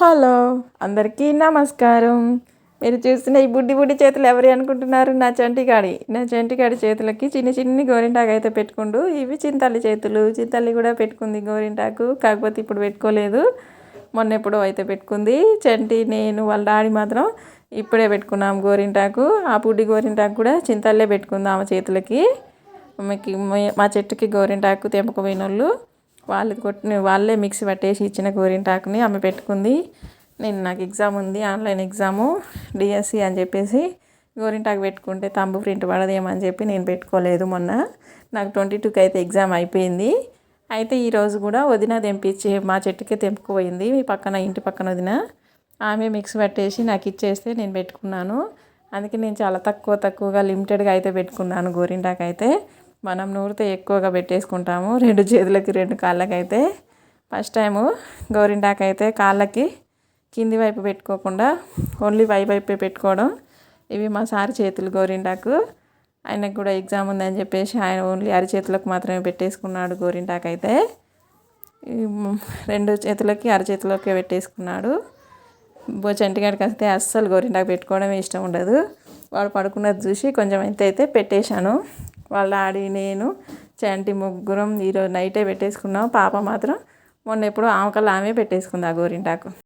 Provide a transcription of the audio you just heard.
Hello అందరికీ నమస్కారం. మీరు చూస్తున్న ఈ బుడ్డి బుడ్డి చేతులు ఎవరి అనుకుంటున్నారు? నా చంటిగాడి నా చంటిగాడి చేతులకి చిన్ని చిన్ని గోరింటాకు అయితే పెట్టుకుండు. ఇవి చింతల్లి చేతులు. చింతల్లి కూడా పెట్టుకుంది గోరింటాకు. కాకపోతే ఇప్పుడు పెట్టుకోలేదు. మొన్న ఎప్పుడో అయితే పెట్టుకుంది. చంటి నేను వాళ్ళ డాడీ మాత్రం ఇప్పుడే పెట్టుకున్నాం గోరింటాకు. ఆ బుడ్డి గోరింటాకు కూడా చింతల్లే పెట్టుకుందాం ఆమె చేతులకి. మా చెట్టుకి గోరింటాకు తెంపుకుపోయిన వాళ్ళు వాళ్ళు కొట్టిన వాళ్ళే మిక్సీ పట్టేసి ఇచ్చిన గోరింటాకుని ఆమె పెట్టుకుంది. నేను నాకు ఎగ్జామ్ ఉంది ఆన్లైన్ ఎగ్జాము డిఎస్సి అని చెప్పేసి గోరింటాకు పెట్టుకుంటే తంబు ప్రింట్ పడదేమని చెప్పి నేను పెట్టుకోలేదు మొన్న. నాకు ట్వంటీ టూకి అయితే ఎగ్జామ్ అయిపోయింది. అయితే ఈరోజు కూడా వదిన తెంపించి మా చెట్టుకే తెంపుకుపోయింది. మీ పక్కన ఇంటి పక్కన వదిన. ఆమె మిక్స్ పట్టేసి నాకు ఇచ్చేస్తే నేను పెట్టుకున్నాను. అందుకే నేను చాలా తక్కువ తక్కువగా లిమిటెడ్గా అయితే పెట్టుకున్నాను గోరింటాకు అయితే. మనం నూరితే ఎక్కువగా పెట్టేసుకుంటాము. రెండు చేతులకి రెండు కాళ్ళకైతే. ఫస్ట్ టైము గోరింటాకు అయితే కాళ్ళకి కింది వైపు పెట్టుకోకుండా ఓన్లీ పై వైపే పెట్టుకోవడం. ఇవి మా సారి చేతులు గోరింటాకు. ఆయనకు కూడా ఎగ్జామ్ ఉందని చెప్పేసి ఆయన ఓన్లీ అరిచేతులకు మాత్రమే పెట్టేసుకున్నాడు గోరింటాకు అయితే రెండు చేతులకి అరచేతులకి పెట్టేసుకున్నాడు. చంటిగాడికి వస్తే అస్సలు గోరింటాకు పెట్టుకోవడమే ఇష్టం ఉండదు. వాడు పడుకున్నది చూసి కొంచెం అయితే అయితే పెట్టేశాను వాళ్ళ డాడీ నేను చంటి ముగ్గురం ఈరోజు నైటే పెట్టేసుకున్నాం. పాప మాత్రం మొన్న ఎప్పుడో ఆమెకల్లా ఆమె పెట్టేసుకుంది ఆ గోరింటాకు.